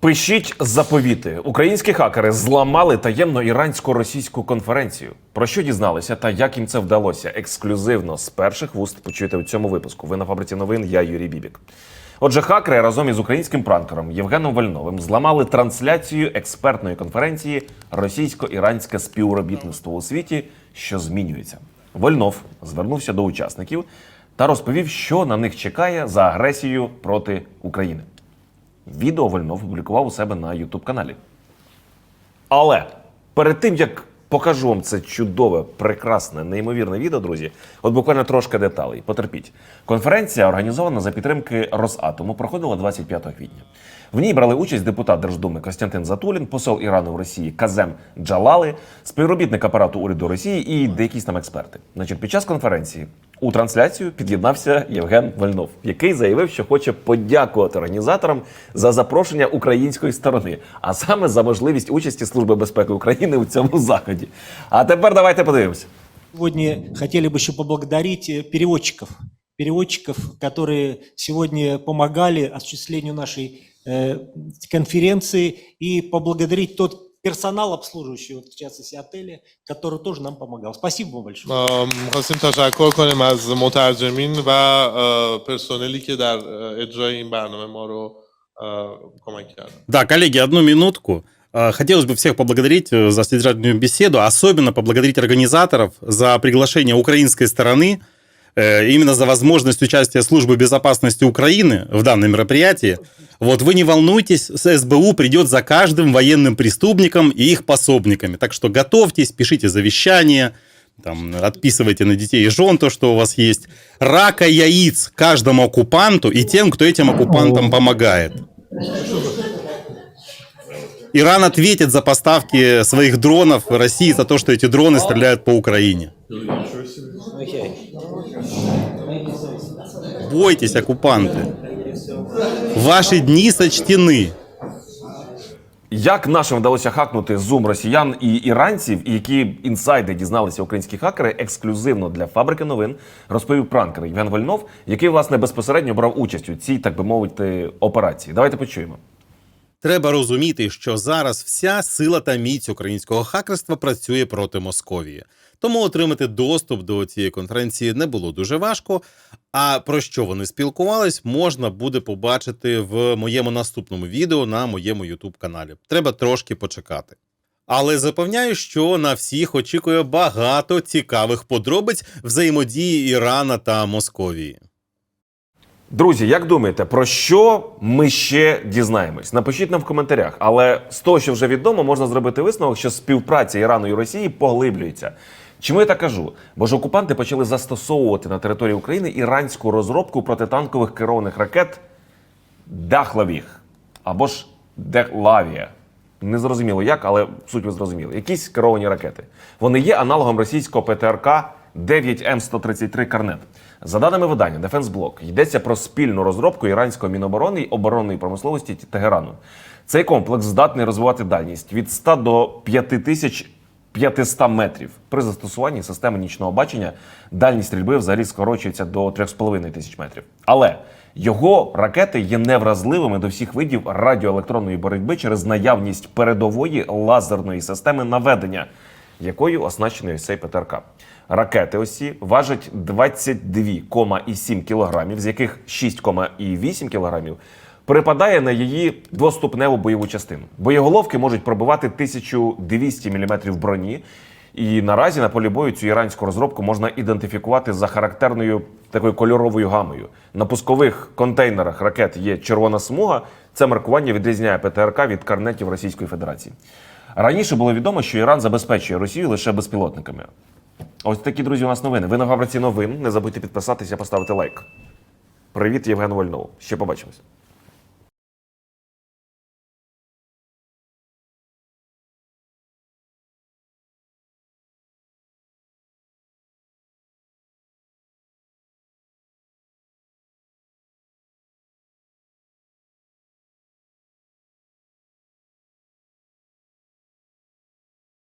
Пишіть заповіти. Українські хакери зламали таємно ірансько-російську конференцію. Про що дізналися та як їм це вдалося? Ексклюзивно з перших вуст почуєте у цьому випуску. Ви на фабриці новин. Я Юрій Бібік. Отже, хакери разом із українським пранкером Євгеном Вольновим зламали трансляцію експертної конференції Російсько-іранське співробітництво у світі, що змінюється. Вольнов звернувся до учасників та розповів, що на них чекає за агресію проти України. Відео Вольнов опублікував у себе на youtube каналі. Але перед тим як покажу вам це чудове, прекрасне, неймовірне відео, друзі, от буквально трошки деталей. Потерпіть. Конференція, організована за підтримки Росатому, проходила 25 квітня. В ній брали участь депутат Держдуми Костянтин Затулін, посол Ірану в Росії Казем Джалали, співробітник апарату уряду Росії і деякісь там експерти. Значить, під час конференції у трансляцію під'єднався Євген Вольнов, який заявив, що хоче подякувати організаторам за запрошення української сторони, а саме за можливість участі Служби безпеки України у цьому заході. А тепер давайте подивимося. Сегодня хотели бы еще поблагодарить э, переводчиков, переводчиков, которые сегодня помогали осуществлению нашей э, конференции, и поблагодарить тот персонал обслуживающий, вот, в частности отеля, который тоже нам помогал. Спасибо вам большое. ما میخواستیم تشکر کنیم از مترجمین و اه، پرسنلی که در اه، اجرای این برنامه ما رو اه، کمک کردن Да, коллеги, одну минутку. Э, Хотелось бы всех поблагодарить э, за содержательную беседу, особенно поблагодарить организаторов за приглашение украинской стороны, э, именно за возможность участия службы безопасности Украины в данном мероприятии. Вот вы не волнуйтесь, СБУ придет за каждым военным преступником и их пособниками. Так что готовьтесь, пишите завещание, там, отписывайте на детей и жен то, что у вас есть. Рака яиц каждому оккупанту и тем, кто этим оккупантам помогает. Иран ответит за поставки своих дронов России за то, что эти дроны стреляют по Украине. Бойтесь, оккупанты. Ваши дни сочтены. Як нашим вдалося хакнути зум росіян і іранців, і які інсайди дізналися українські хакери ексклюзивно для фабрики новин, розповів пранкер Євген Вольнов, який власне безпосередньо брав участь у цій, так би мовити, операції. Давайте почуємо. Треба розуміти, що зараз вся сила та міць українського хакерства працює проти Московії. Тому отримати доступ до цієї конференції не було дуже важко. А про що вони спілкувались, можна буде побачити в моєму наступному відео на моєму youtube каналі. Треба трошки почекати. Але запевняю, що на всіх очікує багато цікавих подробиць взаємодії Ірана та Московії. Друзі, як думаєте, про що ми ще дізнаємось? Напишіть нам в коментарях. Але з того, що вже відомо, можна зробити висновок, що співпраця Ірану і Росії поглиблюється. Чому я так кажу? Бо ж окупанти почали застосовувати на території України іранську розробку протитанкових керованих ракет Дахлавіг або ж Дехлавія. Не зрозуміло як, але суть ви зрозуміли. Якісь керовані ракети. Вони є аналогом російського ПТРК 9М133 Карнет. За даними видання Block, йдеться про спільну розробку іранської міноборони й оборонної промисловості Тегерану. Цей комплекс здатний розвивати дальність від 100 до 5500 метрів. При застосуванні системи нічного бачення дальність стрільби взагалі скорочується до 3,5 тисяч метрів. Але його ракети є невразливими до всіх видів радіоелектронної боротьби через наявність передової лазерної системи наведення, якою оснащений цей ПТРК. Ракети осі важать 22,7 кілограмів, з яких 6,8 кілограмів припадає на її двоступневу бойову частину. Боєголовки можуть пробивати 1200 мм броні. І наразі на полі бою цю іранську розробку можна ідентифікувати за характерною такою кольоровою гамою. На пускових контейнерах ракет є червона смуга. Це маркування відрізняє ПТРК від карнетів Російської Федерації. Раніше було відомо, що Іран забезпечує Росію лише безпілотниками. Ось такі друзі. У нас новини. Ви на фабриці новин. Не забудьте підписатися, поставити лайк. Привіт, Євген Вольнов. Ще побачимось.